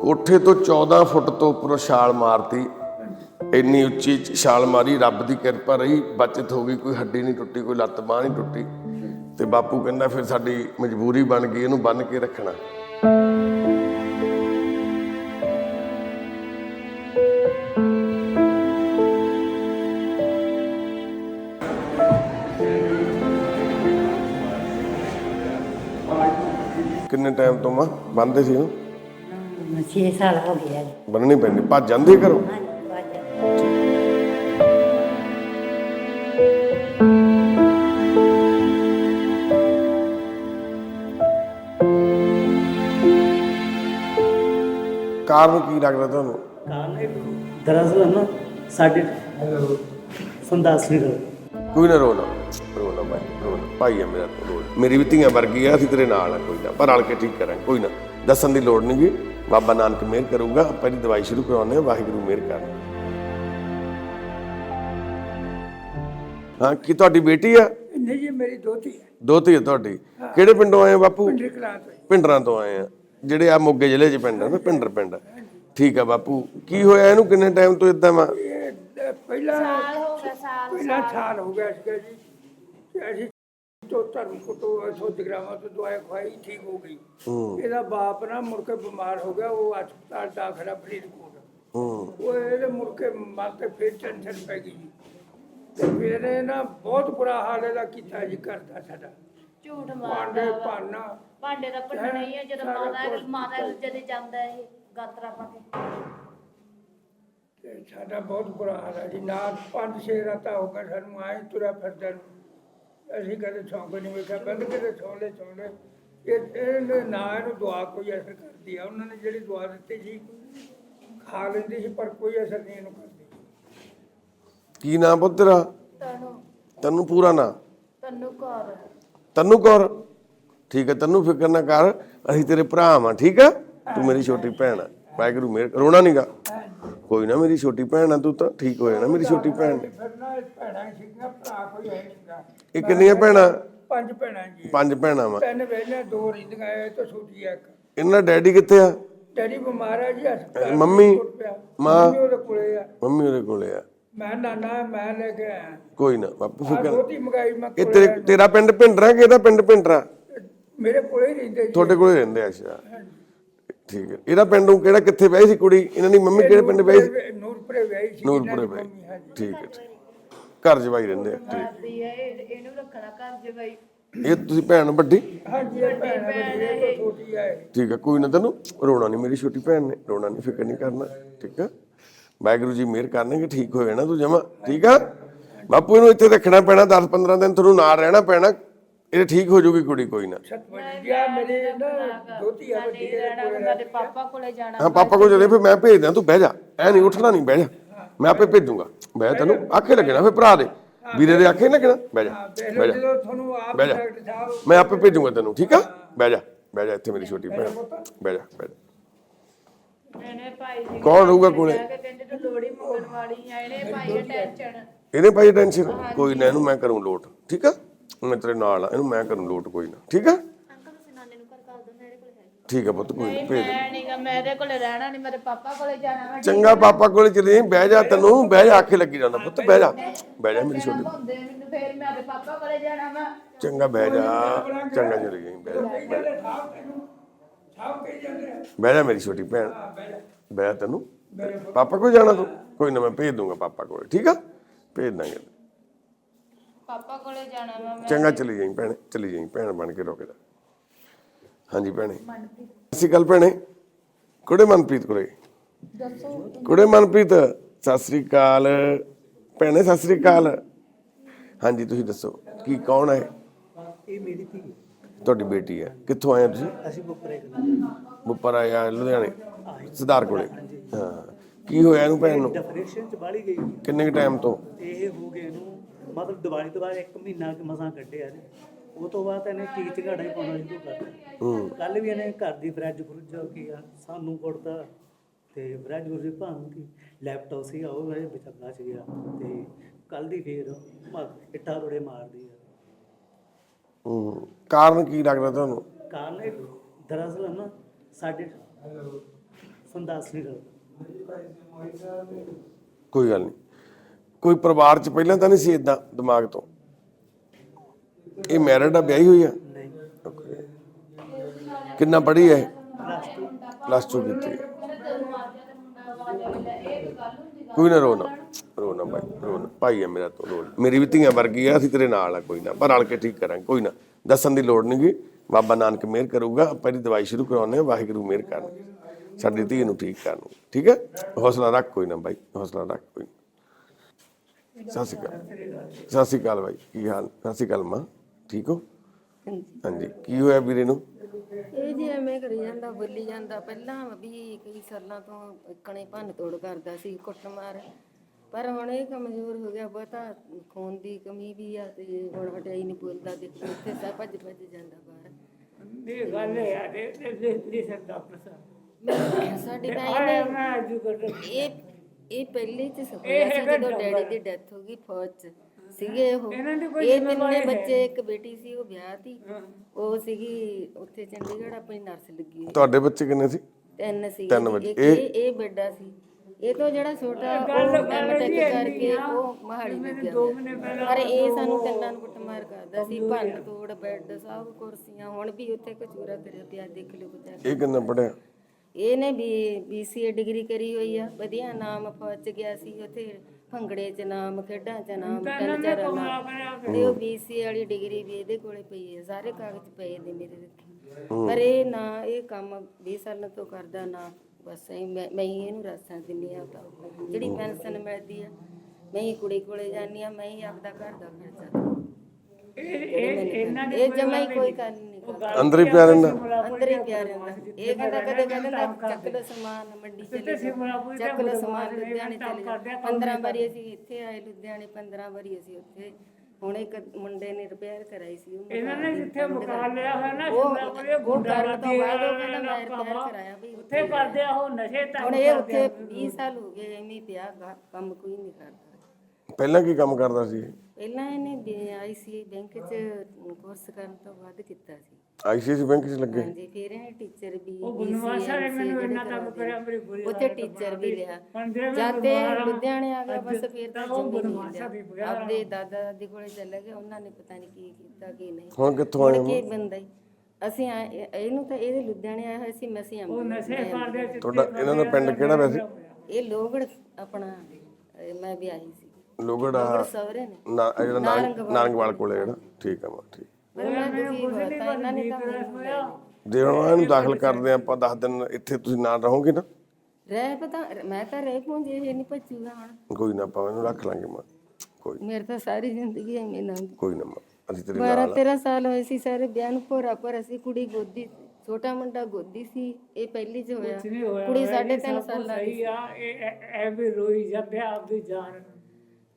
ਕੋਠੇ ਤੋਂ 14 ਫੁੱਟ ਤੋਂ ਉੱਪਰੋਂ ਛਾਲ ਮਾਰਤੀ। ਇੰਨੀ ਉੱਚੀ ਛਾਲ ਮਾਰੀ ਰੱਬ ਦੀ ਕਿਰਪਾ ਰਹੀ ਬਚਤ ਹੋ ਗਈ ਕੋਈ ਹੱਡੀ ਨਹੀਂ ਟੁੱਟੀ ਕੋਈ ਲੱਤ ਬਾਂਹ ਨਹੀਂ ਟੁੱਟੀ। ਤੇ ਬਾਪੂ ਕਹਿੰਦਾ ਫਿਰ ਸਾਡੀ ਮਜਬੂਰੀ ਬਣ ਗਈ ਇਹਨੂੰ ਬੰਨ ਕੇ ਰੱਖਣਾ। ਕਿੰਨੇ ਟਾਈਮ ਤੋਂ ਮਾਂ ਬੰਨਦੇ ਸੀ ਇਹਨੂੰ? 6 ਸਾਲ ਹੋ ਗਿਆ ਜੀ। ਬੰਨਣੀ ਪੈਂਦੀ ਭੱਜ ਜਾਂਦੇ ਘਰੋਂ? ਹਾਂਜੀ। ਕਾਰਨ ਕੀ ਲੱਗਦਾ ਤੁਹਾਨੂੰ? ਕਾਰਨ ਇਹ ਦਰਅਸਲ ਨਾ ਸਾਡੇ ਸੰਦਾਸ ਨਹੀਂ ਕੋਈ ਨਾ ਭਾਈ ਭਾਈ ਆ ਮੇਰਾ ਵੀ ਧੀਆਂ ਵਰਗੀ ਆ ਅਸੀਂ ਤੇਰੇ ਨਾਲ ਆ ਕੋਈ ਨਾ। ਪਰ ਰਲ ਕੇ ਠੀਕ ਕਰਾਂਗੇ ਕੋਈ ਨਾ। ਦੱਸਣ ਦੀ ਲੋੜ ਨਹੀਂ ਗੀ ਬਾਬਾ ਨਾਨਕ ਮਿਹਰ ਕਰੂਗਾ ਆਪਾਂ ਇਹਦੀ ਦਵਾਈ ਸ਼ੁਰੂ ਕਰਾਉਂਦੇ ਆ ਵਾਹਿਗੁਰੂ ਮਿਹਰ ਕਰ। ਹਾਂ ਕੀ ਤੁਹਾਡੀ ਬੇਟੀ ਆ? ਨਹੀਂ ਜੀ ਮੇਰੀ ਦੋਤੀ ਹੈ। ਦੋਤੀ ਆ ਤੁਹਾਡੀ। ਕਿਹੜੇ ਪਿੰਡੋਂ ਆਏ ਆ ਬਾਪੂ? ਜੀ। ਪਿੰਡਰਾਂ ਤੋਂ ਆਏ ਆ। ਜਿਹੜੇ ਆ ਮੋਗੇ ਜ਼ਿਲ੍ਹੇ 'ਚ ਪਿੰਡ ਆ ਨਾ ਪਿੰਡਰ ਪਿੰਡ ਠੀਕ ਆ ਬਾਪੂ ਕੀ ਹੋਇਆ ਇਹਨੂੰ? ਕਿੰਨੇ ਟਾਈਮ ਤੋਂ ਇਦਾਂ ਵਾ? ਇਹ ਪਹਿਲਾਂ ਹੋ ਗਿਆ ਸਾਲ ਪਹਿਲਾਂ ਸਾਲ। ਹੋ ਗਿਆ ਸੀਗਾ ਜੀ ਤੇ ਅਸੀਂ ਤੋਂ ਧਰਮ ਕੋਟੋ ਤੋਂ ਦਵਾਈ ਖਵਾਈ ਠੀਕ ਹੋ ਗਈ। ਇਹਦਾ ਬਾਪ ਨਾ ਮੁੜ ਕੇ ਬਿਮਾਰ ਹੋ ਗਿਆ ਉਹ ਹਸਪਤਾਲ ਦਾਖਲਾ ਫਰੀਦਕੋਟ। ਹੂੰ। ਉਹ ਇਹਦੇ ਮੁੜ ਕੇ ਮਨ ਤੇ ਫਿਰ ਟੈਨਸ਼ਨ ਪੈ ਗਈ ਜੀ। ਤੇ ਫਿਰ ਇਹ ਨਾ ਬਹੁਤ ਬੁਰਾ ਹਾਲ ਇਹਦਾ ਕੀਤਾ ਜੀ ਕਰਦਾ ਸਾਡਾ। ਝੂਠ ਭਾਂਡੇ ਮਾਰਦਾ ਵਾ। ਭੰਨਾ ਭਾਂਡੇ ਦਾ ਭੰਨਣਾ ਹੀ ਹੈ ਜਦੋਂ ਸਾਰਾ ਮਾਤਾ ਕੁਛ। ਮਾਤਾ ਜਦੇ ਜਾਂਦਾ ਇਹ ਗਾਤਰਾ ਪਾ ਕੇ। ਤੇ ਸਾਡਾ ਬਹੁਤ ਬੁਰਾ ਹਾਲ ਹੈ ਜੀ। ਨਾ ਪੰਜ ਛੇ ਰਾਤਾਂ ਹੋ ਗਏ ਸਾਨੂੰ ਆਏ ਤੁਰਿਆ ਫਿਰਦਾ ਨੂੰ। ਅਸੀਂ ਕਦੇ ਸੌਂਕ ਨਹੀਂ ਵੇਖਿਆ ਬੰਦ ਕਿਤੇ ਸੌਂ ਲੈ ਸੌਂ ਲੈ। ਇਹ ਇਹਨੇ ਨਾ ਇਹਨੂੰ ਦੁਆ ਕੋਈ ਅਸਰ ਕਰਦੀ ਆ। ਉਹਨਾਂ ਨੇ ਜਿਹੜੀ ਦੁਆ ਦਿੱਤੀ ਸੀ ਖਾ ਲੈਂਦੀ ਸੀ ਪਰ ਕੋਈ ਅਸਰ ਨਹੀਂ ਇਹਨੂੰ ਕਰਦੀ। ਕੀ ਨਾਮ ਪੁੱਤਰਾ ਤਨੂੰ। ਤੈਨੂੰ ਪੂਰਾ ਨਾਂ? ਤਨੂੰ ਕੌਰ। ਤੈਨੂੰ ਕੌਰ। ਠੀਕ ਹੈ ਤੈਨੂੰ ਫਿਕਰ ਨਾ ਕਰ ਅਸੀਂ ਤੇਰੇ ਭਰਾ ਵਾਂ ਠੀਕ ਆ ਤੂੰ ਮੇਰੀ ਛੋਟੀ ਭੈਣ ਆ। ਵਾਹਿਗੁਰੂ ਮੇਰ ਰੋਣਾ ਨਹੀਂਗਾ ਕੋਈ ਨਾ ਮੇਰੀ ਛੋਟੀ ਭੈਣ ਆ ਤੂੰ ਤਾਂ ਠੀਕ ਹੋ ਜਾਣਾ ਮੇਰੀ ਛੋਟੀ ਭੈਣ। ਇਹ ਕਿੰਨੀਆਂ ਭੈਣਾਂ? ਪੰਜ ਭੈਣਾਂ ਜੀ। ਪੰਜ ਭੈਣਾਂ ਵਾ। ਤਿੰਨ ਵੇਲੇ ਦੋ ਰਿੰਦੀਆਂ ਇਹ ਤੋਂ ਛੋਟੀ ਆ ਇੱਕ। ਇਹਨਾਂ ਡੈਡੀ ਕਿੱਥੇ ਆ? ਡੈਡੀ ਬਿਮਾਰ ਹੈ ਜੀ ਹਸਪਤਾਲ ਮੰਮੀ? ਮਾਂ? ਮੰਮੀ ਉਹਦੇ ਕੋਲੇ ਆ। ਮੰਮੀ ਉਹਦੇ ਕੋਲੇ ਆ। ਮੈਂ ਨਾਨਾ ਮੈਂ ਲੈ ਕੇ ਆਇਆ। ਕੋਈ ਨਾ ਬਾਪੂ ਆ ਫਿਕਰ ਦੋਤੀ ਮੰਗਾਈ ਮੈਂ ਇਹ ਕੋਲੇ ਤੇਰੇ ਤੇਰਾ ਪਿੰਡ ਭਿੰਡਰਾ ਕਿ ਇਹਦਾ ਪਿੰਡ ਭਿੰਡਰਾ ਮੇਰੇ ਕੋਲੇ ਹੀ ਰਹਿੰਦੇ ਜੀ। ਤੁਹਾਡੇ ਕੋਲੇ ਰਹਿੰਦੇ ਆ ਅੱਛਾ। ਠੀਕ ਹੈ। ਇਹਦਾ ਪਿੰਡੋਂ ਕਿਹੜਾ ਕਿੱਥੇ ਵਿਆਹੀ ਸੀ ਕੁੜੀ? ਇਹਨਾਂ ਦੀ ਮੰਮੀ ਕਿਹੜੇ ਪਿੰਡ ਵਿਆਹੀ ਸੀ? ਨੂਰਪੁਰੇ ਵਿਆਹੀ ਸੀ ਨੂਰਪੁਰੇ ਇਹਨਾਂ ਦੀ ਵਿਆਹੀ। ਹਾਂਜੀ। ਠੀਕ ਹੈ ਠੀਕ। ਘਰ ਜਵਾਈ ਰਹਿੰਦੇ ਆ ਠੀਕ। ਹੈ ਇਹ- ਇਹਨੂੰ ਰੱਖਣਾ ਘਰ ਬਈ ਇਹ ਤੁਸੀਂ ਭੈਣ ਵੱਡੀ? ਹਾਂਜੀ ਇਹ ਭੈਣ ਤੋਂ ਛੋਟੀ ਹੈ। ਠੀਕ ਹੈ ਕੋਈ ਨਾ ਤੈਨੂੰ ਰੋਣਾ ਨਹੀਂ ਮੇਰੀ ਛੋਟੀ ਭੈਣ ਨੇ ਰੋਣਾ ਨਹੀਂ ਫਿਕਰ ਨਹੀਂ ਕਰਨਾ ਠੀਕ ਹੈ। ਵਾਹਿਗੁਰੂ ਜੀ ਮਿਹਰ ਕਰਨਗੇ ਠੀਕ ਹੋ ਜਾਣਾ ਤੂੰ ਜਮਾ? ਠੀਕ ਆ? ਬਾਪੂ ਇਹਨੂੰ ਇੱਥੇ ਰੱਖਣਾ ਪੈਣਾ 10 15 ਦਿਨ ਤੁਹਾਨੂੰ ਨਾਲ ਰਹਿਣਾ ਪੈਣਾ। ਇਹ ਠੀਕ ਹੋ ਜਾਊਗੀ ਕੁੜੀ ਕੋਈ ਨਾ। ਸਤਵੰਤ ਜੀ ਆ ਮੇਰੇ ਨਾ ਦੋਤੀ ਆ ਵੱਡੀ ਇਹਦੇ ਰਹਿਣਾ ਕੋਲੇ ਮੇਰੇ ਪਾਪਾ ਕੋਲੇ ਜਾਣਾ ਹਾਂ ਪਾਪਾ ਕੋਲ ਚਲੇ ਫਿਰ ਮੈਂ ਭੇਜ ਦਿਆਂ ਤੂੰ ਬਹਿ ਜਾ। ਐ ਨਹੀਂ ਉੱਠਣਾ ਨਹੀਂ ਬਹਿ ਜਾ। ਮੈਂ ਆਪੇ ਭੇਜੂਗਾ। ਬਹਿ ਤੈਨੂੰ ਆਖੇ ਲੱਗਣਾ ਫਿਰ ਭਰਾ ਦੇ। ਵੀਰੇ ਦੇ ਆਖੇ ਲੱਗਣਾ? ਬਹਿ ਜਾ ਬਹਿ ਜਾ। ਜਦੋਂ ਤੁਹਾਨੂੰ ਆਪ ਬਹਿ ਜਾ। ਮੈਂ ਆਪੇ ਭੇਜੂਗਾ ਤੈਨੂੰ ਠੀਕ ਆ? ਬਹਿ ਜਾ ਬਹਿ ਜਾ ਇੱਥੇ ਮੇਰੀ ਛੋਟੀ ਭੈਣ। ਬਹਿ ਜਾ ਬਹਿ ਜਾ। ਇਹਨੇ ਭਾਈ ਜੀ ਕੌਣ ਰਹੂਗਾ ਕੋਲੇ? ਕਹਿੰਦੇ ਤੂੰ ਲੋੜੀ ਮੰਗਣ ਵਾਲੀ ਆ ਇਹਨੇ ਭਾਈ ਟੈਨਸ਼ਨ ਇਹਨੇ ਪਾਈ ਟੈਨਸ਼ਨ ਕੋਈ ਨਾ ਇਹਨੂੰ ਮੈਂ ਕਰੂੰ ਲੋਟ ਠੀਕ ਆ? ਮੈਂ ਤੇਰੇ ਨਾਲ ਆ ਇਹਨੂੰ ਮੈਂ ਕਰੂੰ ਲੋਟ ਕੋਈ ਨਾ ਠੀਕ ਆ? ਅੰਕਲ ਤੁਸੀਂ ਨਾਨੇ ਨੂੰ ਘਰ ਕਰ ਦੋ ਮੇਰੇ ਕੋਲੇ ਹੈ ਠੀਕ ਆ ਪੁੱਤ ਕੋਈ ਨਾ ਭੇਜ। ਮੈਂ ਨਹੀਂਗਾ ਮੇਰੇ ਕੋਲੇ ਰਹਿਣਾ ਨਹੀਂ ਮੇਰੇ ਪਾਪਾ ਕੋਲੇ ਜਾਣਾ ਮੈਂ ਚੰਗਾ ਪਾਪਾ ਕੋਲ ਚਲੇ ਬਹਿ ਜਾ ਤੈਨੂੰ ਬਹਿ ਜਾ ਆਖੇ ਲੱਗੀ ਜਾਂਦਾ ਪੁੱਤ ਬਹਿ ਜਾ ਬਹਿ ਜਾ ਮੇਰੀ ਛੋਟੀ। ਹੁੰਦੇ ਮੈਨੂੰ ਫੇਰ ਮੈਂ ਆਪਣੇ ਪਾਪਾ ਕੋਲੇ ਜਾਣਾ ਵਾ। ਚੰਗਾ ਬਹਿ ਜਾ ਚੰਗਾ ਚਲੇ ਜਾਈਂ, ਬਹਿ ਜਾ। ਕਹੀ ਜਾਂਦੇ ਆ। ਬਹਿ ਜਾ ਮੇਰੀ ਛੋਟੀ ਭੈਣ। ਬਹਿ ਜਾ। ਤੈਨੂੰ। ਪਾਪਾ ਕੋਲ ਜਾਣਾ ਤੂੰ? ਕੋਈ ਨਾ ਮੈਂ ਭੇਜ ਦੂੰਗਾ ਪਾਪਾ ਕੋਲ। ਠੀਕ ਆ? ਭੇਜ ਦਾਂਗੇ। ਪਾਪਾ ਕੋਲੇ ਜਾਣਾ ਵਾ ਮੈਂ ਚੰਗਾ ਚਲੀ ਜਾਈਂ ਭੈਣੇ ਚਲੀ ਜਾਈਂ ਭੈਣ ਬਣ ਕੇ ਰੁਕ ਜਾ। ਹਾਂਜੀ ਭੈਣੇ। ਅਸੀਂ ਗੱਲ ਭੈਣੇ। ਕੁੜੇ ਮਨਪ੍ਰੀਤ ਕੋਲੇ? ਦੱਸੋ। ਕੁੜੇ ਮਨਪ੍ਰੀਤ ਸਤਿ ਸ੍ਰੀ ਅਕਾਲ। ਭੈਣੇ ਸਤਿ ਸ੍ਰੀ ਅਕਾਲ। ਹਾਂਜੀ ਤੁਸੀਂ ਦੱਸੋ ਕੀ ਕੌਣ ਹੈ ਇਹ? ਮੇਰੀ ਧੀ। ਹੈ। ਤੁਹਾਡੀ ਬੇਟੀ ਹੈ। ਕਿੱਥੋਂ ਆਏ ਹੋ ਤੁਸੀਂ? ਅਸੀਂ ਬੁੱਪਰੇ ਬੁੱਪਰ ਆਇਆ ਲੁਧਿਆਣੇ? ਸਿਧਾਰ ਕੋਲੇ? ਹਾਂ ਕੀ ਹੋਇਆ ਇਹਨੂੰ ਭੈਣ ਨੂੰ? ਡਿਫਰੈਂਸ਼ਨ ਚ ਬਾਲੀ ਗਈ। ਕਿੰਨੇ ਕੁ ਟਾਈਮ ਤੋਂ? ਇਹ ਹੋ ਗਏ ਨੂੰ ਮਤਲਬ ਦੀਵਾਲੀ ਤੋਂ ਬਾਅਦ ਇੱਕ ਮਹੀਨਾ ਕਿ ਮਸਾਂ ਕੱਢਿਆ ਨੇ ਉਹ ਤੋਂ ਬਾਅਦ ਇਹਨੇ ਘਾੜਾ ਹੀ ਪਾਉਣਾ ਸ਼ੁਰੂ ਕਰਤਾ ਹੂੰ। ਕੱਲ ਵੀ ਇਹਨੇ ਘਰ ਦੀ ਫਰਿੱਜ ਫਰੁੱਜ ਕੀ ਆ ਸਾਨੂੰ ਕੁੱਟਦਾ ਤੇ ਫਰਿੱਜ ਫਰੁੱਜ ਭਾਂਤੀ ਲੈਪਟਾਪ ਸੀ ਉਹ ਮੇਰੇ ਵਿੱਚ ਬਚ ਗਿਆ ਤੇ ਕੱਲ ਦੀ ਫੇਰ ਇੱਟਾਂ ਥੋੜੇ ਮਾਰਦੀ ਆ। ਹੂੰ ਕਾਰਨ ਕੀ ਲੱਗਦਾ ਤੁਹਾਨੂੰ? ਕਾਰਨ ਇਹ ਦਰਅਸਲ ਨਾ ਸਾਡੇ ਸੰਦਾਸ ਨਹੀਂ ਕਰਦਾ ਕੋਈ ਗੱਲ ਨਹੀਂ। ਕੋਈ ਪਰਿਵਾਰ ਚ ਪਹਿਲਾਂ ਤਾਂ ਨਹੀਂ ਸੀ ਇਦਾਂ ਦਿਮਾਗ ਤੋਂ? ਇਹ ਮੈਰਿਡ ਆ ਵਿਆਹੀ ਹੋਈ ਆ ਨਹੀਂ। Okay. ਕਿੰਨਾ ਪੜ੍ਹੀ ਹੈ ਪਲੱਸ ਟੂ ਪਲੱਸ 2 ਕੀਤੀ। ਹੈ ਕੋਈ ਨਾ ਰੋਣਾ ਰੋਣਾ ਭਾਈ ਭਾਈ ਹੈ ਮੇਰਾ ਤੋਂ ਰੋ ਮੇਰੀ ਵੀ ਧੀਆਂ ਵਰਗੀ ਆ, ਅਸੀਂ ਤੇਰੇ ਨਾਲ ਆ, ਕੋਈ ਨਾ। ਪਰ ਰਲ ਕੇ ਠੀਕ ਕਰਾਂਗੇ, ਕੋਈ ਨਾ। ਦੱਸਣ ਦੀ ਲੋੜ ਨਹੀਂ ਬਾਬਾ ਨਾਨਕ ਮਿਹਰ ਕਰੂਗਾ ਆਪਾਂ ਇਹਦੀ ਦਵਾਈ ਸ਼ੁਰੂ ਕਰਾਉਂਦੇ ਵਾਹਿਗੁਰੂ ਮਿਹਰ ਕਰਨ ਸਾਡੀ ਧੀ ਨੂੰ ਠੀਕ ਕਰਨ ਠੀਕ ਹੈ? ਹੌਸਲਾ ਰੱਖ ਕੋਈ ਨਾ ਭਾਈ ਹੌਸਲਾ ਰੱਖ ਕੋਈ ਸਤਿ ਸ਼੍ਰੀ ਅਕਾਲ। ਸਤਿ ਸ਼੍ਰੀ ਅਕਾਲ ਭਾਈ ਕੀ ਹਾਲ? ਸਤਿ ਸ਼੍ਰੀ ਅਕਾਲ ਮਾਂ। ਠੀਕ ਹੋ? ਹਾਂਜੀ। ਕੀ ਹੋਇਆ ਵੀਰੇ ਨੂੰ? ਇਹ ਜੀ ਐਵੇਂ ਕਰੀ ਜਾਂਦਾ, ਬੋਲੀ ਜਾਂਦਾ। ਪਹਿਲਾਂ ਵੀ ਕਈ ਸਾਲਾਂ ਤੋਂ ਇਕਣੇ ਭੰਨ ਤੋੜ ਕਰਦਾ ਸੀ ਕੁੱਟਮਾਰ ਪਰ ਹੁਣ ਇਹ ਕਮਜ਼ੋਰ ਹੋ ਗਿਆ ਬਹੁਤਾ ਖੂਨ ਦੀ ਕਮੀ ਵੀ ਆ ਤੇ ਹੁਣ ਹਟਾਈ ਨਹੀਂ ਬੋਲਦਾ ਦੇਖੋ ਉੱਥੇ ਸਭ ਭੱਜ ਭੱਜ ਜਾਂਦਾ ਬਾਹਰ। ਇਹ ਗੱਲ ਹੈ ਤੇ ਦੇ ਦੇ ਸਕਦਾ ਪ੍ਰਸਾ ਸਾਡੀ ਅੱਜ ਕਰ ਇਹ ਇਹ ਪਹਿਲੇ ਚ ਹੋਇਆ ਸੀ ਜਦੋਂ ਡੈਡੀ ਦੀ ਡੈਥ ਹੋ ਗਈ ਫੌਜ ਚ। ਸੀਗੇ ਉਹ। ਇਹ ਤਿੰਨੇ ਬੱਚੇ ਇੱਕ ਬੇਟੀ ਸੀ ਉਹ ਵਿਆਹ ਤੀ। ਉਹ ਸੀਗੀ ਉੱਥੇ ਚੰਡੀਗੜ੍ਹ ਆਪਣੀ ਨਰਸ ਲੱਗੀ ਤੁਹਾਡੇ ਬੱਚੇ ਕਿੰਨੇ ਸੀ? ਤਿੰਨ ਸੀ। ਤਿੰਨ ਬੱਚੇ। ਇੱਕ ਇਹ ਇਹ ਵੱਡਾ ਸੀ। ਇਹ ਤੋਂ ਜਿਹੜਾ ਛੋਟਾ ਉਹ ਐਮਟੈਕ ਕਰਕੇ ਉਹ ਮਹਾਲੀ। ਪਰ ਇਹ ਸਾਨੂੰ ਤਿੰਨਾਂ ਨੂੰ ਕੁੱਟਮਾਰ ਕਰਦਾ ਸੀ ਭੰਨ ਤੋੜ ਬੈੱਡ ਸਭ ਕੁਰਸੀਆਂ ਹੁਣ ਵੀ ਉੱਥੇ ਕਚੂਰਾ ਕਰਿਆ ਪਿਆ ਦੇਖ ਲਿਓ ਬਚਾ ਇਹ ਕਿੰਨਾ ਪੜਿਆ ਇਹਨੇ ਵੀ ਬੀਸੀਏ ਡਿਗਰੀ ਕਰੀ ਹੋਈ ਆ ਵਧੀਆ ਨਾਮ ਫੌਜ ਚ ਗਿਆ ਸੀ ਉੱਥੇ ਭੰਗੜੇ ਚ ਨਾਮ ਖੇਡਾਂ ਚ ਨਾਮ ਕਲਚਰ ਨਾਮ। ਤੇ ਉਹ ਬੀਸੀਏ ਵਾਲੀ ਡਿਗਰੀ ਵੀ ਇਹਦੇ ਕੋਲੇ ਪਈ ਹੈ ਸਾਰੇ ਕਾਗਜ਼ ਪਏ ਨੇ ਮੇਰੇ ਰੱਖੇ ਪਰ ਇਹ ਨਾ ਇਹ ਕੰਮ 20 ਸਾਲਾਂ ਤੋਂ ਕਰਦਾ ਨਾ। ਬਸ ਐਂ ਮੈਂ ਮੈਂ ਹੀ ਇਹਨੂੰ ਰਾਸਾਂ ਦਿੰਨੀ ਆ ਜਿਹੜੀ ਪੈਨਸ਼ਨ ਮਿਲਦੀ ਆ ਮੈਂ ਹੀ ਕੁੜੀ ਕੋਲੇ ਜਾਂਦੀ ਆ ਮੈਂ ਹੀ ਆਪਦਾ ਘਰ ਦਾ ਖਰਚਾ ਇਹ ਇਹ ਜਮਾਈ ਕੋਈ ਗੱਲ ਨਹੀਂ ਅੰਦਰ ਹੀ ਪਿਆ ਰਹਿੰਦਾ। ਅੰਦਰ ਹੀ ਪਿਆ ਰਹਿੰਦਾ। ਇਹ ਕਹਿੰਦਾ ਕਦੇ ਕਹਿੰਦਾ ਚੱਕ ਲੋ ਸਮਾਨ ਮੰਡੀ ਚਲੇ ਜਾਓ। ਚੱਕ ਲੋ ਸਮਾਨ ਲੁਧਿਆਣੇ ਚਲੇ ਜਾਓ। 15 ਵਾਰੀ ਅਸੀਂ ਇੱਥੇ ਆਏ ਲੁਧਿਆਣੇ 15 ਵਾਰੀ ਅਸੀਂ ਉੱਥੇ ਹੁਣ ਇੱਕ ਮੁੰਡੇ ਨੇ ਰਿਪੇਅਰ ਕਰਾਈ ਸੀ ਉਹ ਇਹਨਾਂ ਨੇ ਜਿੱਥੇ ਮਕਾਨ ਲਿਆ ਹੋਇਆ ਨਾ ਉਹ ਉਹ ਕਰਨ ਤੋਂ ਬਾਅਦ ਉਹ ਕਹਿੰਦਾ ਮੈਂ ਰਿਪੇਅਰ ਕਰਾਇਆ ਵੀ ਉੱਥੇ ਕਰਦੇ ਆ ਉਹ ਨਸ਼ੇ ਤਾਂ ਹੁਣ ਇਹ ਉੱਥੇ 20 ਸਾਲ ਹੋ ਗਏ ਐਵੇਂ ਪਿਆ ਗਾ, ਕੰਮ ਕੋਈ ਨਹੀਂ ਕਰਦਾ। ਪਹਿਲਾਂ ਕੀ ਕੰਮ ਕਰਦਾ ਸੀ ਆਈਸੀਆਈ ਬੈਂਕ 'ਚ ਕੋਰਸ ਕਰਨ ਤੋਂ ਬਾਅਦ ਕੀਤਾ ਸੀ। ਆਈਸੀਆਈਸੀ ਬੈਂਕ 'ਚ ਲੱਗੇ? ਹਾਂਜੀ ਫਿਰ ਇਹ ਟੀਚਰ ਵੀ BCA ਮੈਨੂੰ ਇੰਨਾ ਕੰਮ ਕਰਿਆ ਮੇਰੀ ਬੁਰੀ ਉੱਥੇ ਟੀਚਰ ਵੀ ਲਿਆ। ਜਦ ਤੇ ਲੁਧਿਆਣੇ ਆ ਗਿਆ ਬਸ ਫਿਰ ਤਾਂ ਲਿਆ ਆਪਦੇ ਦਾਦਾ ਦਾਦੀ ਕੋਲੇ ਚਲੇ ਗਏ ਉਹਨਾਂ ਨੇ ਪਤਾ ਨਹੀਂ ਕੀ ਕੀਤਾ ਕੀ ਨਹੀਂ। ਹੁਣ ਕਿੱਥੋਂ ਆਏ ਕੀ ਬੰਦਾ ਹੀ। ਅਸੀਂ ਇਹਨੂੰ ਤਾਂ ਇਹਦੇ ਲੁਧਿਆਣੇ ਆਇਆ ਹੋਇਆ ਸੀ ਮਸੀਂ ਅੰਬ ਤੁਹਾਡਾ ਇਹਨਾਂ ਦਾ ਪਿੰਡ ਕਿਹੜਾ ਵੈਸੇ? ਇਹ ਲੋਗੜ ਆਪਣਾ ਇਹ ਮੈਂ ਵੀ ਆਈ ਸੀ। ਲੋਗੜਾ ਨੇ ਜਿਹੜਾ ਨਾਰੰਗ- ਨਾਰੰਗਵਾਲ ਕੋਲੇ ਜਿਹੜਾ ਠੀਕ ਆ ਮਾ ਠੀਕ ਪਰ ਮੈਂ ਦੁਖੀ ਹੋਇਆ ਤਾਂ ਇਹਨਾਂ ਨੇ ਤਾਂ ਮੈਨੂੰ ਲੈ ਲਿਆ। ਜੇ ਹੁਣ ਇਹਨੂੰ ਦਾਖਲ ਕਰਦੇ ਆ ਆਪਾਂ 10 ਦਿਨ ਇੱਥੇ ਤੁਸੀਂ ਨਾਲ ਰਹੋਗੇ ਨਾ ਰਹਿ ਪਤਾ ਮੈਂ ਤਾਂ ਰਹਿ ਪਹੁੰਚੇ ਇਹ ਨਹੀਂ ਭੱਜੂਗਾ ਹੁਣ ਕੋਈ ਨਾ ਆਪਾਂ ਇਹਨੂੰ ਰੱਖ ਲਾਂਗੇ ਮਾਂ ਕੋਈ ਮੇਰੇ ਤਾਂ ਸਾਰੀ ਜ਼ਿੰਦਗੀ ਐਵੇਂ ਲੰਘ ਕੋਈ ਨਾ ਮਾਂ ਅਸੀਂ ਤੇਰੇ 12 ਨਾਲ ਆ। 13 ਸਾਲ ਹੋਏ ਸੀ ਸਾਰੇ ਵਿਆਹ ਨੂੰ ਭੋਰਾ ਪਰ ਅਸੀਂ ਕੁੜੀ ਗੋਦੀ ਛੋਟਾ ਮੁੰਡਾ ਗੋਦੀ ਸੀ ਇਹ ਪਹਿਲੀ ਚ ਹੋਇਆ ਕੁੜੀ 3.5 ਸਾਲਾਂ ਦੀ ਸੀ। ਆ ਇਹ ਐ ਵੀ ਰੋਈ ਜਾਂਦੇ ਆ ਆਪਦੀ ਜਾਨ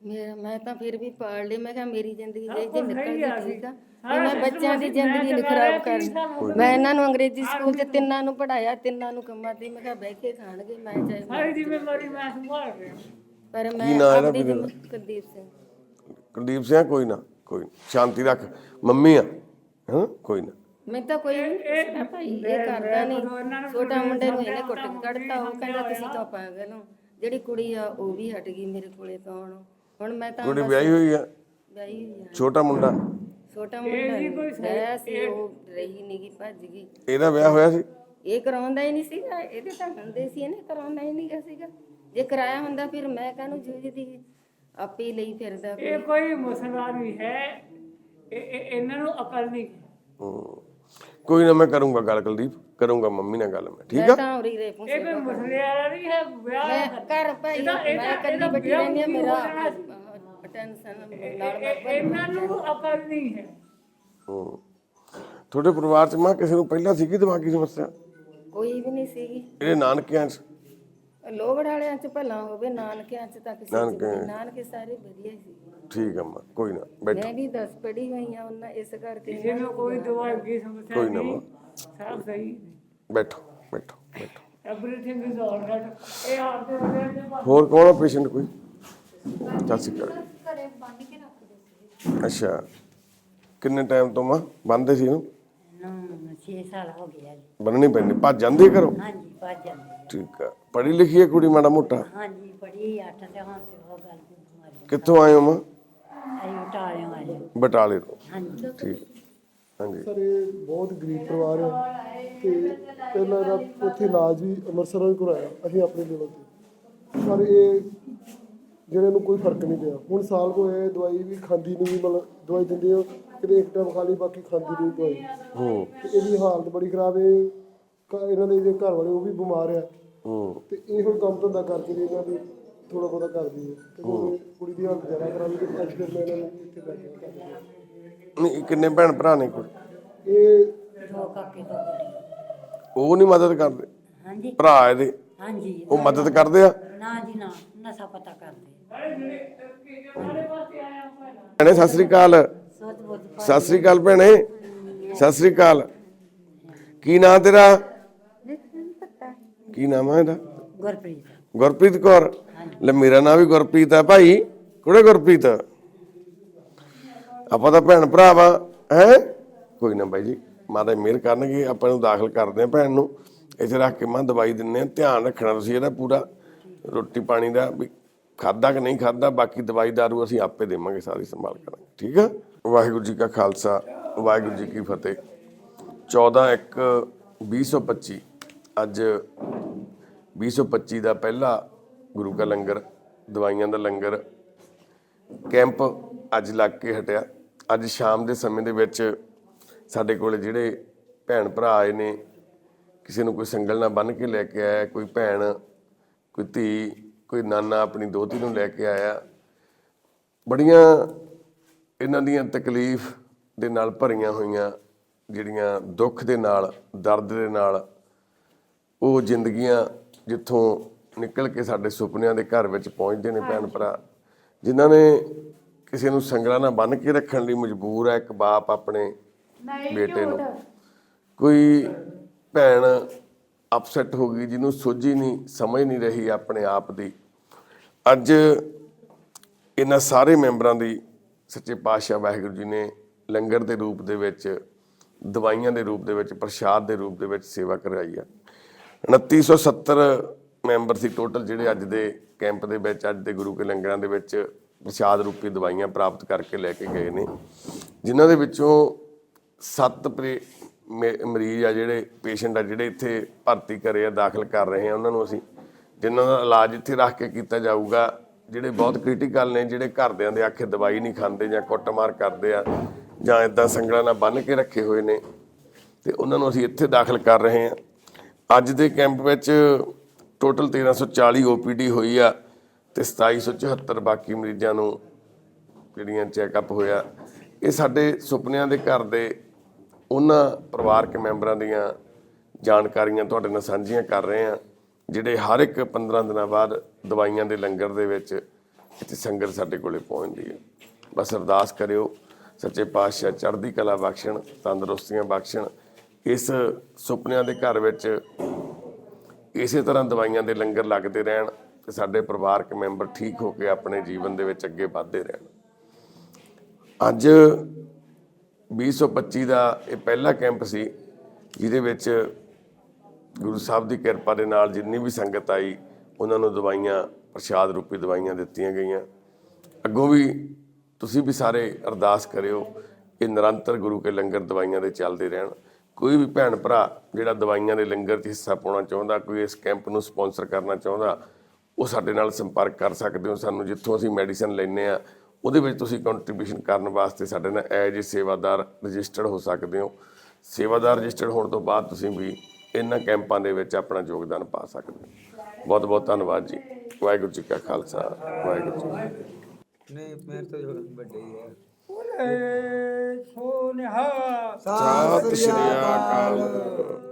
ਮੇਰਾ ਮੈਂ ਤਾਂ ਫਿਰ ਵੀ ਪਾਲ ਲਈ ਮੈਂ ਕਿਹਾ ਮੇਰੀ ਜ਼ਿੰਦਗੀ ਜੇ ਜੇ ਨਿਕਲ ਗਈ ਠੀਕ ਆ। ਤੇ ਮੈਂ ਬੱਚਿਆਂ ਦੀ ਜ਼ਿੰਦਗੀ ਨਹੀਂ ਖਰਾਬ ਕਰਨੀ। ਮੈਂ ਇਹਨਾਂ ਨੂੰ ਅੰਗਰੇਜ਼ੀ ਸਕੂਲ 'ਚ ਤਿੰਨਾਂ ਨੂੰ ਪੜਾਇਆ ਤਿੰਨਾਂ ਨੂੰ ਕੰਮਾਂ ਤੇ। ਮੈਂ ਕਿਹਾ ਬਹਿ ਕੇ ਖਾਣਗੇ ਮੈਂ ਚਾਹੇ ਸਾਰੀ ਜ਼ਿੰਮੇਵਾਰੀ ਮੈਂ ਸੰਭਾਲ ਰਿਹਾ ਪਰ ਮੈਂ ਆਪਣੀ ਜ਼ਿੰਦਗੀ ਕੁਲਦੀਪ ਸਿੰਘ। ਕੁਲਦੀਪ ਸਿੰਘ ਕੋਈ ਨਾ ਕੋਈ। ਸ਼ਾਂਤੀ ਰੱਖ। ਮੰਮੀ ਆ। ਹਾਂ ਕੋਈ ਨਾ। ਮੈਂ ਤਾਂ ਕੋਈ ਨਹੀਂ ਭਾਈ ਇਹ ਕਰਦਾ ਨਹੀਂ। ਛੋਟਾ ਮੁੰਡੇ ਨੂੰ ਇਹਨੇ ਕੁੱਟ ਕੇ ਕੱਢਤਾ ਉਹ ਕਹਿੰਦਾ ਤੁਸੀਂ ਤਾਂ ਪਾਗਲ ਹੋ। ਜਿਹੜੀ ਕੁੜੀ ਆ ਉਹ ਵੀ ਹਟ ਗਈ ਮੇਰੇ ਕੋਲੇ ਤੋਂ ਹੁਣ ਮੈਂ ਤਾਂ ਕੁੜੀ ਵਿਆਹੀ ਹੋਈ ਆ? ਵਿਆਹੀ ਹੋਈ ਆ। ਛੋਟਾ ਮੁੰਡਾ? ਛੋਟਾ ਮੁੰਡਾ ਰਹਿ ਸੀ ਉਹ ਰਹੀ ਨਹੀਂ ਗਈ ਭੱਜ ਗਈ ਇਹਦਾ ਵਿਆਹ ਹੋਇਆ ਸੀ? ਇਹ ਕਰਾਉਂਦਾ ਹੀ ਨਹੀਂ ਸੀਗਾ ਇਹਦੇ ਤਾਂ ਹੁੰਦੇ ਸੀ ਇਹਨੇ ਕਰਾਉਂਦਾ ਹੀ ਨਹੀਂ ਸੀਗਾ। ਜੇ ਕਰਾਇਆ ਹੁੰਦਾ ਫਿਰ ਮੈਂ ਕਾਹਨੂੰ ਜੂਝਦੀ ਆਪੇ ਹੀ ਲਈ ਫਿਰਦਾ ਇਹ ਕੋਈ ਮਸਲਾ ਨਹੀਂ ਹੈ। ਇਹ ਇਹ- ਇਹਨਾਂ ਨੂੰ ਅਕਲ ਨਹੀਂ ਹੂੰ। ਕੋਈ ਨਾ ਮੈਂ ਕਰੂੰਗਾ ਗੱਲ ਕੁਲਦੀਪ। ਕਰੂੰਗਾ ਮੰਮੀ ਨਾਲ ਗੱਲ ਮੈਂ ਠੀਕ ਆ? ਤਾਂ ਉਰੀ ਰੇ ਪੁੱਛੇ ਇਹ ਕੋਈ ਮਸਲੇ ਵਾਲਾ ਨਹੀਂ ਹੈ ਵਿਆਹ ਮੈਂ ਘਰ ਭਾਈ ਮੈਂ ਕੱਲੀ ਬੱਟੀ ਰਹਿੰਦੀ ਆ ਮੇਰਾ ਟੈਨਸ਼ਨ ਨਾਲ ਇਹ- ਇਹਨਾਂ ਨੂੰ ਅਕਲ ਨਹੀਂ ਹੈ। ਹੂੰ। ਤੁਹਾਡੇ ਪਰਿਵਾਰ 'ਚ ਮਾਂ ਕਿਸੇ ਨੂੰ ਪਹਿਲਾਂ ਸੀਗੀ ਦਿਮਾਗੀ ਸਮੱਸਿਆ? ਕੋਈ ਵੀ ਨਹੀਂ ਸੀਗੀ। ਇਹਦੇ ਨਾਨਕਿਆਂ 'ਚ? ਲੋਗੜ ਵਾਲਿਆਂ ਚ ਭਲਾ ਹੋਵੇ ਨਾਨਕਿਆਂ ਚ ਤਾਂ ਕਿਸੇ ਨਾਨਕੇ। ਨਹੀਂ। ਸਾਰੇ ਵਧੀਆ ਹੀ ਸੀ। ਠੀਕ ਆ ਮਾਂ ਕੋਈ ਨਾ ਬੈਠੋ। ਮੈਂ ਵੀ 10 ਪੜ੍ਹੀ ਹੋਈ ਆ ਉਹਨਾਂ ਇਸ ਕਰਕੇ ਕਿਸੇ ਨੂੰ ਕੋਈ ਦਵਾਈ ਦੀ ਸਮੱਸਿਆ ਕੋਈ ਨਾ ਨਹੀਂ। ਮਾਂ। ਸਭ ਸਹੀ। ਬੈਠੋ ਬੈਠੋ ਬੈਠੋ। ਐਵਰੀਥਿੰਗ ਇਜ਼ ਆਲਰਾਈਟ ਇਹ ਆਪ ਦੇ ਹੋ ਗਿਆ ਹੋਰ ਕੌਣ ਆ ਪੇਸ਼ੈਂਟ ਕੋਈ? ਸ਼੍ਰੀ ਅਕਾਲ। ਘਰੇ ਬੰਨ ਕੇ ਰੱਖਦੇ ਸੀ ਅੱਛਾ। ਕਿੰਨੇ ਟਾਈਮ ਤੋਂ ਮਾਂ? ਬੰਦੇ ਸੀ ਇਹਨੂੰ? ਨੂੰ 6 ਸਾਲ ਹੋ ਗਿਆ ਜੀ। ਬੰਨਣੀ ਪੈਂਦੀ। ਭੱਜ ਜਾਂਦੀ ਘਰੋਂ? ਹਾਂਜੀ ਭੱਜ ਜਾਂਦੇ। ਠੀਕ ਆ। ਪੜ੍ਹੀ ਲਿਖੀ ਹੈ ਕੁੜੀ ਮਾੜਾ ਮੋਟਾ? ਹਾਂਜੀ ਬੜੀ ਅੱਠ ਤੇ ਹੁਣ ਤੇ ਉਹ ਗੱਲ ਦੀ ਬਿਮਾਰੀ ਕਿੱਥੋਂ ਆਏ ਹੋ ਮਾਂ? ਆਈ ਉਟਾਲਿਓ ਆਏ ਬਟਾਲੇ ਤੋਂ। ਹਾਂਜੀ। ਠੀਕ। ਹਾਂਜੀ ਸਰ ਇਹ ਬਹੁਤ ਗਰੀਬ ਪਰਿਵਾਰ ਹੈ ਤੇ ਪਹਿਲਾਂ ਇਹਦਾ ਉੱਥੇ ਇਲਾਜ ਵੀ ਅੰਮ੍ਰਿਤਸਰੋਂ ਹੀ ਕਰਾਇਆ ਅਸੀਂ ਆਪਣੇ ਲੈਵਲ ਤੇ। ਪਰ ਇਹ ਜਿਹੜੇ ਨੂੰ ਕੋਈ ਫ਼ਰਕ ਨਹੀਂ ਪਿਆ। ਹੁਣ ਸਾਲ ਕੋ ਇਹ ਦਵਾਈ ਵੀ ਖਾਂਦੀ ਨਹੀਂ ਮਤਲਬ ਦਵਾਈ ਦਿੰਦੇ ਹੋ ਕਿਤੇ ਇੱਕ ਟਾਈਮ ਖਾ ਲਈ ਬਾਕੀ ਖਾਂਦੀ ਨਹੀਂ ਦਵਾਈ। ਹੂੰ। ਤੇ ਇਹਦੀ ਹਾਲਤ ਬੜੀ ਖਰਾਬ ਹੈ ਘ- ਇਹਨਾਂ ਦੇ ਜਿਹੜੇ ਘਰ ਵਾਲੇ ਉਹ ਵੀ ਬਿਮਾਰ ਆ। ਹੂੰ। ਤੇ ਇਹ ਹੁਣ ਕੰਮ ਧੰਦਾ ਕਰਕੇ ਤੇ ਇਹਨਾਂ ਦੀ ਥੋੜਾ ਬਹੁਤਾ ਕਰਦੀ ਹੈ। ਤੇ ਹੁਣ ਕੁੜੀ ਦੀ ਹਾਲਤ ਜ਼ਿਆਦਾ ਖਰਾਬ ਹੈ ਅੱਜ ਫਿਰ ਮੈਂ ਇਹਨਾਂ ਨੂੰ ਇੱਥੇ ਲੈ ਕੇ ਆਇਆ ਨਹੀਂ ਕਿੰਨੇ ਭੈਣ ਭਰਾ ਨੇ ਕੋਈ ਇਹ ਦੋ ਕਾਕੇ ਦੋ ਕੁੜੀ ਉਹ ਨਹੀਂ ਮਦਦ ਕਰਦੇ? ਹਾਂਜੀ। ਭਰਾ ਇਹਦੇ? ਹਾਂਜੀ। ਉਹ ਮਦਦ ਕਰਦੇ ਆ? ਨਾ ਜੀ ਨਾ। ਨਸ਼ਾ ਪਤਾ ਕਰਦੇ। ਭੈਣੇ ਸਤਿ ਸ੍ਰੀ ਅਕਾਲ। ਸੋਚ ਬੋਝ ਸਤਿ ਸ੍ਰੀ ਅਕਾਲ ਭੈਣੇ। ਸਤਿ ਸ੍ਰੀ ਅਕਾਲ। ਕੀ ਨਾਂ ਤੇਰਾ? ਕੀ ਨਾਮ ਹੈ ਇਹਦਾ? ਗੁਰਪ੍ਰੀਤ। ਗੁਰਪ੍ਰੀਤ ਕੌਰ। ਲੈ ਮੇਰਾ ਨਾਮ ਵੀ ਗੁਰਪ੍ਰੀਤ ਹੈ ਭਾਈ। ਕੁੜੇ ਗੁਰਪ੍ਰੀਤ? ਆਪਾਂ ਤਾਂ ਭੈਣ ਭਰਾ ਵਾ, ਹੈ? ਕੋਈ ਨਾ ਬਾਈ ਜੀ, ਮਾਤਾ ਮਿਹਰ ਕਰਨਗੇ, ਆਪਾਂ ਨੂੰ ਦਾਖਲ ਕਰਦੇ ਆ ਭੈਣ ਨੂੰ। ਇੱਥੇ ਰੱਖ ਕੇ ਮੈਂ ਦਵਾਈ ਦਿੰਨੇ ਆ ਧਿਆਨ ਰੱਖਣਾ ਤੁਸੀਂ ਇਹਦਾ ਪੂਰਾ, ਰੋਟੀ ਪਾਣੀ ਦਾ ਵੀ ਖਾਦਾ ਕਿ ਨਹੀਂ ਖਾਦਾ ਬਾਕੀ ਦਵਾਈ ਦਾਰੂ ਅਸੀਂ ਆਪੇ ਦੇਵਾਂਗੇ, ਸਾਰੀ ਸੰਭਾਲ ਕਰਾਂਗੇ, ਠੀਕ ਆ? ਵਾਹਿਗੁਰੂ ਜੀ ਕਾ ਖਾਲਸਾ, ਵਾਹਿਗੁਰੂ ਜੀ ਕੀ ਫਤਿਹ। 14 1 2025 ਅੱਜ 2025 ਦਾ ਪਹਿਲਾ ਗੁਰੂ ਕਾ ਲੰਗਰ, ਦਵਾਈਆਂ ਦਾ ਲੰਗਰ। ਕੈਂਪ ਅੱਜ ਲੱਗ ਕੇ ਹਟਿਆ। ਅੱਜ ਸ਼ਾਮ ਦੇ ਸਮੇਂ ਦੇ ਵਿੱਚ ਸਾਡੇ ਕੋਲੇ ਜਿਹੜੇ ਭੈਣ ਭਰਾ ਆਏ ਨੇ ਕਿਸੇ ਨੂੰ ਕੋਈ ਸੰਗਲ ਨਾਲ ਬੰਨ ਕੇ ਲੈ ਕੇ ਆਇਆ ਕੋਈ ਭੈਣ ਕੋਈ ਧੀ ਕੋਈ ਨਾਨਾ ਆਪਣੀ ਦੋਤੀ ਨੂੰ ਲੈ ਕੇ ਆਇਆ। ਬੜੀਆਂ ਇਹਨਾਂ ਦੀਆਂ ਤਕਲੀਫ ਦੇ ਨਾਲ ਭਰੀਆਂ ਹੋਈਆਂ ਜਿਹੜੀਆਂ ਦੁੱਖ ਦੇ ਨਾਲ ਦਰਦ ਦੇ ਨਾਲ ਉਹ ਜ਼ਿੰਦਗੀਆਂ ਜਿੱਥੋਂ ਨਿਕਲ ਕੇ ਸਾਡੇ ਸੁਪਨਿਆਂ ਦੇ ਘਰ ਵਿੱਚ ਪਹੁੰਚਦੇ ਨੇ ਭੈਣ ਭਰਾ ਜਿਨ੍ਹਾਂ ਨੇ ਕਿਸੇ ਨੂੰ ਸੰਗਲਾਂ ਨਾਲ ਬੰਨ੍ਹ ਕੇ ਰੱਖਣ ਲਈ ਮਜਬੂਰ ਹੈ ਇੱਕ ਬਾਪ ਆਪਣੇ ਬੇਟੇ ਨੂੰ। ਕੋਈ ਭੈਣ ਅਪਸੈਟ ਹੋ ਗਈ ਜਿਹਨੂੰ ਸੋਝੀ ਨਹੀਂ ਸਮਝ ਨਹੀਂ ਰਹੀ ਆਪਣੇ ਆਪ ਦੀ। ਅੱਜ ਇਹਨਾਂ ਸਾਰੇ ਮੈਂਬਰਾਂ ਦੀ ਸੱਚੇ ਪਾਤਸ਼ਾਹ ਵਾਹਿਗੁਰੂ ਜੀ ਨੇ ਲੰਗਰ ਦੇ ਰੂਪ ਦੇ ਵਿੱਚ ਦਵਾਈਆਂ ਦੇ ਰੂਪ ਦੇ ਵਿੱਚ ਪ੍ਰਸ਼ਾਦ ਦੇ ਰੂਪ ਦੇ ਵਿੱਚ ਸੇਵਾ ਕਰਾਈ ਆ। 2970 ਮੈਂਬਰ ਸੀ ਟੋਟਲ ਜਿਹੜੇ ਅੱਜ ਦੇ ਕੈਂਪ ਦੇ ਵਿੱਚ ਅੱਜ ਦੇ ਗੁਰੂ ਕੇ ਲੰਗਰਾਂ ਦੇ ਵਿੱਚ ਪ੍ਰਸ਼ਾਦ ਰੂਪੀ ਦਵਾਈਆਂ ਪ੍ਰਾਪਤ ਕਰਕੇ ਲੈ ਕੇ ਗਏ ਨੇ, ਜਿਨ੍ਹਾਂ ਦੇ ਵਿੱਚੋਂ 7 ਮਰੀਜ਼ ਆ ਜਿਹੜੇ ਪੇਸ਼ੈਂਟ ਆ ਜਿਹੜੇ ਇੱਥੇ ਭਰਤੀ ਕਰੇ ਆ, ਦਾਖਲ ਕਰ ਰਹੇ ਆ ਉਹਨਾਂ ਨੂੰ ਅਸੀਂ, ਜਿਨ੍ਹਾਂ ਦਾ ਇਲਾਜ ਇੱਥੇ ਰੱਖ ਕੇ ਕੀਤਾ ਜਾਊਗਾ, ਜਿਹੜੇ ਬਹੁਤ ਕ੍ਰਿਟੀਕਲ ਨੇ, ਜਿਹੜੇ ਘਰਦਿਆਂ ਦੇ ਆਖੇ ਦਵਾਈ ਨਹੀਂ ਖਾਂਦੇ ਜਾਂ ਕੁੱਟਮਾਰ ਕਰਦੇ ਆ, ਜਾਂ ਇਦਾਂ ਸੰਗਲਾਂ ਨਾਲ ਬੰਨ੍ਹ ਕੇ ਰੱਖੇ ਹੋਏ ਨੇ, ਤੇ ਉਹਨਾਂ ਨੂੰ ਅਸੀਂ ਇੱਥੇ ਦਾਖਲ ਕਰ ਰਹੇ ਹਾਂ ਅੱਜ ਦੇ ਕੈਂਪ ਵਿੱਚ ਟੋਟਲ 1340 ਓਪੀਡੀ ਹੋਈ ਆ ਤੇ 2774 ਬਾਕੀ ਮਰੀਜ਼ਾਂ ਨੂੰ ਜਿਹੜੀਆਂ ਚੈੱਕਅਪ ਹੋਇਆ। ਇਹ ਸਾਡੇ ਸੁਪਨਿਆਂ ਦੇ ਘਰ ਦੇ ਉਹਨਾਂ ਪਰਿਵਾਰਕ ਮੈਂਬਰਾਂ ਦੀਆਂ ਜਾਣਕਾਰੀਆਂ ਤੁਹਾਡੇ ਨਾਲ ਸਾਂਝੀਆਂ ਕਰ ਰਹੇ ਹਾਂ, ਜਿਹੜੇ ਹਰ ਇੱਕ 15 ਦਿਨਾਂ ਬਾਅਦ ਦਵਾਈਆਂ ਦੇ ਲੰਗਰ ਦੇ ਵਿੱਚ ਇੱਥੇ ਸੰਗਤ ਸਾਡੇ ਕੋਲੇ ਪਹੁੰਚਦੀ ਹੈ। ਬਸ ਅਰਦਾਸ ਕਰਿਓ, ਸੱਚੇ ਪਾਤਸ਼ਾਹ ਚੜ੍ਹਦੀ ਕਲਾ ਬਖਸ਼ਣ, ਤੰਦਰੁਸਤੀਆਂ ਬਖਸ਼ਣ। ਇਸ ਸੁਪਨਿਆਂ ਦੇ ਘਰ ਵਿੱਚ ਇਸੇ ਤਰ੍ਹਾਂ ਦਵਾਈਆਂ ਦੇ ਲੰਗਰ ਲੱਗਦੇ ਰਹਿਣ ਤੇ ਸਾਡੇ ਪਰਿਵਾਰਕ ਮੈਂਬਰ ਠੀਕ ਹੋ ਕੇ ਆਪਣੇ ਜੀਵਨ ਦੇ ਵਿੱਚ ਅੱਗੇ ਵਧਦੇ ਰਹਿਣ। ਅੱਜ 2025 ਦਾ ਇਹ ਪਹਿਲਾ ਕੈਂਪ ਸੀ, ਜਿਹਦੇ ਵਿੱਚ ਗੁਰੂ ਸਾਹਿਬ ਦੀ ਕਿਰਪਾ ਦੇ ਨਾਲ ਜਿੰਨੀ ਵੀ ਸੰਗਤ ਆਈ, ਉਹਨਾਂ ਨੂੰ ਦਵਾਈਆਂ, ਪ੍ਰਸ਼ਾਦ ਰੂਪੀ ਦਵਾਈਆਂ ਦਿੱਤੀਆਂ ਗਈਆਂ। ਅੱਗੋਂ ਵੀ ਤੁਸੀਂ ਵੀ ਸਾਰੇ ਅਰਦਾਸ ਕਰਿਓ ਕਿ ਨਿਰੰਤਰ ਗੁਰੂ ਕੇ ਲੰਗਰ ਦਵਾਈਆਂ ਦੇ ਚੱਲਦੇ ਰਹਿਣ। ਕੋਈ ਵੀ ਭੈਣ ਭਰਾ ਜਿਹੜਾ ਦਵਾਈਆਂ ਦੇ ਲੰਗਰ 'ਚ ਹਿੱਸਾ ਪਾਉਣਾ ਚਾਹੁੰਦਾ, ਕੋਈ ਇਸ ਕੈਂਪ ਨੂੰ ਸਪਾਂਸਰ ਕਰਨਾ ਚਾਹੁੰਦਾ ਉਹ ਸਾਡੇ ਨਾਲ ਸੰਪਰਕ ਕਰ ਸਕਦੇ ਹੋ ਸਾਨੂੰ ਜਿੱਥੋਂ ਅਸੀਂ ਮੈਡੀਸਨ ਲੈਨੇ ਆ ਉਹਦੇ ਵਿੱਚ ਤੁਸੀਂ ਕੰਟਰੀਬਿਊਸ਼ਨ ਕਰਨ ਵਾਸਤੇ ਸਾਡੇ ਨਾਲ ਐਜ ਏ ਸੇਵਾਦਾਰ ਰਜਿਸਟਰਡ ਹੋ ਸਕਦੇ ਹੋ। ਸੇਵਾਦਾਰ ਰਜਿਸਟਰਡ ਹੋਣ ਤੋਂ ਬਾਅਦ ਤੁਸੀਂ ਵੀ ਇਹਨਾਂ ਕੈਂਪਾਂ ਦੇ ਵਿੱਚ ਆਪਣਾ ਯੋਗਦਾਨ ਪਾ ਸਕਦੇ ਹੋ। ਬਹੁਤ ਬਹੁਤ ਧੰਨਵਾਦ ਜੀ। ਵਾਹਿਗੁਰੂ ਜੀ ਕਾ ਖਾਲਸਾ ਵਾਹਿਗੁਰੂ ਜੀ ਨਹੀਂ ਮੇਰੇ ਤੋਂ ਵੱਡੇ ਹੀ ਸੋਨਿਹਾ। ਸਤਿ ਸ਼੍ਰੀ ਅਕਾਲ।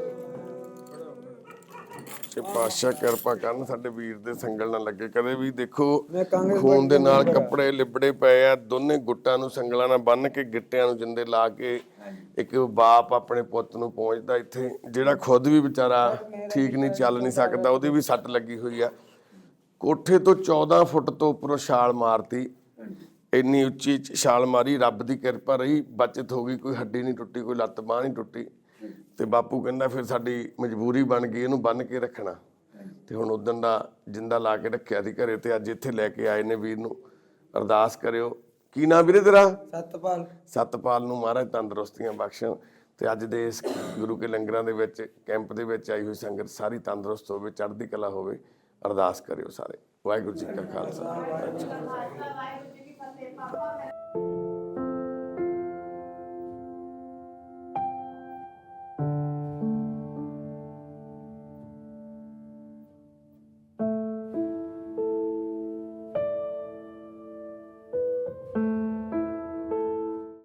ਕਿ ਪਾਸ਼ਾ ਕਿਰਪਾ ਕਰਨ ਸਾਡੇ ਵੀਰ ਦੇ ਸੰਗਲ ਨਾ ਲੱਗੇ। ਕਦੇ ਵੀ ਦੇਖੋ ਖੂਨ ਦੇ ਨਾਲ ਕੱਪੜੇ ਲਿਬੜੇ ਪਏ ਆ ਦੋਨੇ ਗੁੱਟਾਂ ਨੂੰ ਸੰਗਲਾਂ ਨਾਲ ਬੰਨ ਕੇ ਗਿੱਟਿਆਂ ਨੂੰ ਜਿੰਦੇ ਲਾ ਕੇ ਇੱਕ ਬਾਪ ਆਪਣੇ ਪੁੱਤ ਨੂੰ ਪਹੁੰਚਦਾ ਇੱਥੇ ਜਿਹੜਾ ਖੁਦ ਵੀ ਵਿਚਾਰਾ ਠੀਕ ਨਹੀਂ ਚੱਲ ਨਹੀਂ ਸਕਦਾ ਉਹਦੀ ਵੀ ਸੱਟ ਲੱਗੀ ਹੋਈ ਆ। ਕੋਠੇ ਤੋਂ 14 ਫੁੱਟ ਤੋਂ ਉੱਪਰੋਂ ਛਾਲ ਮਾਰਤੀ। ਇੰਨੀ ਉੱਚੀ ਛਾਲ ਮਾਰੀ ਰੱਬ ਦੀ ਕਿਰਪਾ ਰਹੀ ਬਚਤ ਹੋ ਗਈ ਕੋਈ ਹੱਡੀ ਨਹੀਂ ਟੁੱਟੀ ਕੋਈ ਲੱਤ ਬਾਂਹ ਨਹੀਂ ਟੁੱਟੀ। ਤੇ ਬਾਪੂ ਕਹਿੰਦਾ ਫਿਰ ਸਾਡੀ ਮਜਬੂਰੀ ਬਣ ਗਈ ਇਹਨੂੰ ਬੰਨ ਕੇ ਰੱਖਣਾ। ਤੇ ਹੁਣ ਉਦੋਂ ਦਾ ਜਿੰਦਾ ਲਾ ਕੇ ਰੱਖਿਆ ਸੀ ਘਰੇ ਤੇ ਅੱਜ ਇੱਥੇ ਲੈ ਕੇ ਆਏ ਨੇ ਵੀਰ ਨੂੰ। ਅਰਦਾਸ ਕਰਿਓ। ਕੀ ਨਾਮ ਵੀਰੇ ਤੇਰਾ? ਸਤਪਾਲ। ਸਤਪਾਲ ਨੂੰ ਮਹਾਰਾਜ ਤੰਦਰੁਸਤੀਆਂ ਬਖਸ਼ਣ। ਤੇ ਅੱਜ ਦੇ ਇਸ ਗੁਰੂ ਕੇ ਲੰਗਰਾਂ ਦੇ ਵਿੱਚ ਕੈਂਪ ਦੇ ਵਿੱਚ ਆਈ ਹੋਈ ਸੰਗਤ ਸਾਰੀ ਤੰਦਰੁਸਤ ਹੋਵੇ ਚੜ੍ਹਦੀ ਕਲਾ ਹੋਵੇ। ਅਰਦਾਸ ਕਰਿਓ ਸਾਰੇ। ਵਾਹਿਗੁਰੂ ਜੀ ਕਾ ਖਾਲਸਾ। ਵਾਹਿਗੁਰੂ ਜੀ ਕੀ ਫਤਿਹ। ਪਾਪਾ